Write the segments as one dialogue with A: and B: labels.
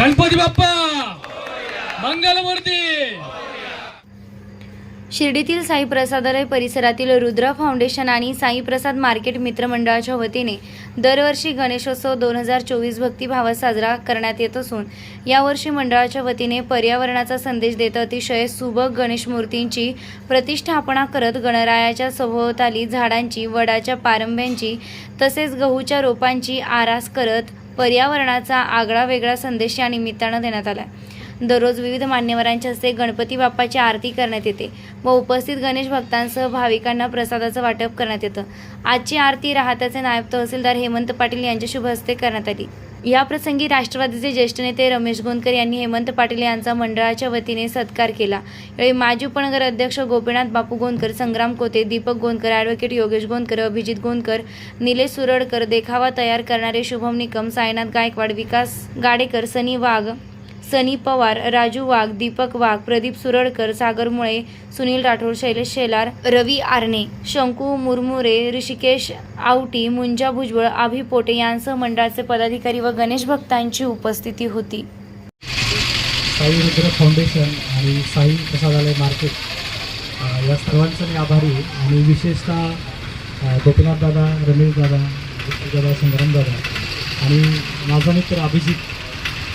A: गणपती बाप्पा! मंगलमूर्ती!
B: शिर्डीतील साई प्रसादालय परिसरातील रुद्र फाउंडेशन आणि साई प्रसाद मार्केट मित्रमंडळाच्या वतीने दरवर्षी गणेशोत्सव दोन हजार चोवीस भक्तिभावात साजरा करण्यात येत असून यावर्षी मंडळाच्या वतीने पर्यावरणाचा संदेश देत अतिशय सुबक गणेश मूर्तींची प्रतिष्ठापना करत गणरायाच्या सभोवताली झाडांची वडाच्या पारंब्यांची तसेच गहूच्या रोपांची आरास करत पर्यावरणाचा आगळा वेगळा संदेश या निमित्तानं देण्यात आला दररोज विविध मान्यवरांच्या हस्ते गणपती बाप्पाची आरती करण्यात येते व उपस्थित गणेश भक्तांसह भाविकांना प्रसादाचं वाटप करण्यात येतं. आजची आरती राहत्याचे नायब तहसीलदार हेमंत पाटील यांच्या शुभ हस्ते करण्यात आली. याप्रसंगी राष्ट्रवादीचे ज्येष्ठ नेते रमेश गोंदकर यांनी हेमंत पाटील यांचा मंडळाच्या वतीने सत्कार केला. यावेळी माजी उपनगर अध्यक्ष गोपीनाथ बापू गोंदकर संग्राम कोते दीपक गोंदकर ॲडव्होकेट योगेश गोंदकर अभिजित गोंदकर निलेश सुरडकर देखावा तयार करणारे शुभम निकम साईनाथ गायकवाड विकास गाडेकर सनी वाघ सनी पवार राजू वाघ दीपक वाघ प्रदीप सुरडकर सागर मुळे सुनील राठोड शैलेश शेलार रवी आरणे शंकू मुरमुरे ऋषिकेश आवटी मुंजा भुजबळ आभी पोटे यांसह मंडळाचे पदाधिकारी व गणेश भक्तांची उपस्थिती होती.
C: साई रुद्र फाउंडेशन आणि साई प्रसादालय मार्केट या सर्वांचं मी आभारी आणि विशेषतः गोपीनाथ दादा रमेश दादा दादा संग्राम दादा आणि माझा मित्र अभिजित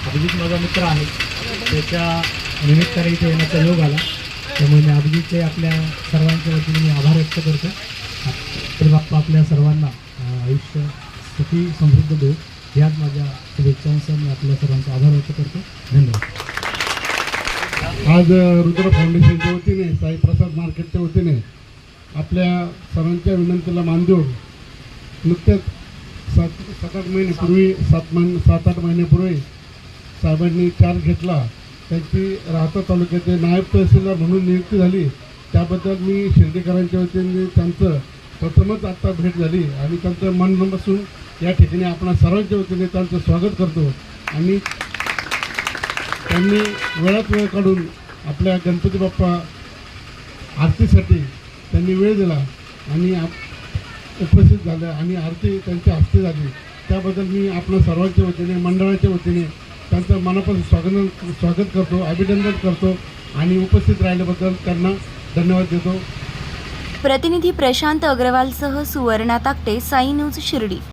C: अभिजित माझा मित्र आहे. त्याच्या निमित्ताने इथे येण्याचा योग आला. त्यामुळे मी अभिजितचे आपल्या सर्वांच्या वतीने मी आभार व्यक्त करतो तर बाप्पा आपल्या सर्वांना आयुष्य सुखी समृद्ध देऊ याच माझ्या शुभेच्छांसह मी आपल्या सर्वांचा आभार व्यक्त करतो धन्यवाद.
D: आज रुद्र फाउंडेशनच्या वतीने साईप्रसाद मार्केटच्या वतीने आपल्या सर्वांच्या विनंतीला मान देऊन नुकत्याच सात सात आठ महिन्यापूर्वी सात महिने सात आठ महिन्यापूर्वी साहेबांनी चार्ज घेतला त्यांची राहता तालुक्याचे नायब तहसीलदार म्हणून नियुक्ती झाली. त्याबद्दल मी शिर्डीकरांच्या वतीने त्यांचं प्रथमच आत्ता भेट झाली आणि त्यांचं मन बसून या ठिकाणी आपण सर्वांच्या वतीने त्यांचं स्वागत करतो. आणि त्यांनी वेळात वेळ काढून आपल्या गणपती बाप्पा आरतीसाठी त्यांनी वेळ दिला आणि आप उपस्थित झालं आणि आरती त्यांच्या हस्ते झाली. त्याबद्दल मी आपल्या सर्वांच्या वतीने मंडळाच्या वतीने त्यांचं मनापासून स्वागत स्वागत करतो अभिनंदन करतो आणि उपस्थित राहिल्याबद्दल त्यांना धन्यवाद देतो.
B: प्रतिनिधी प्रशांत अग्रवालसह सुवर्णा ताकटे साई न्यूज शिर्डी.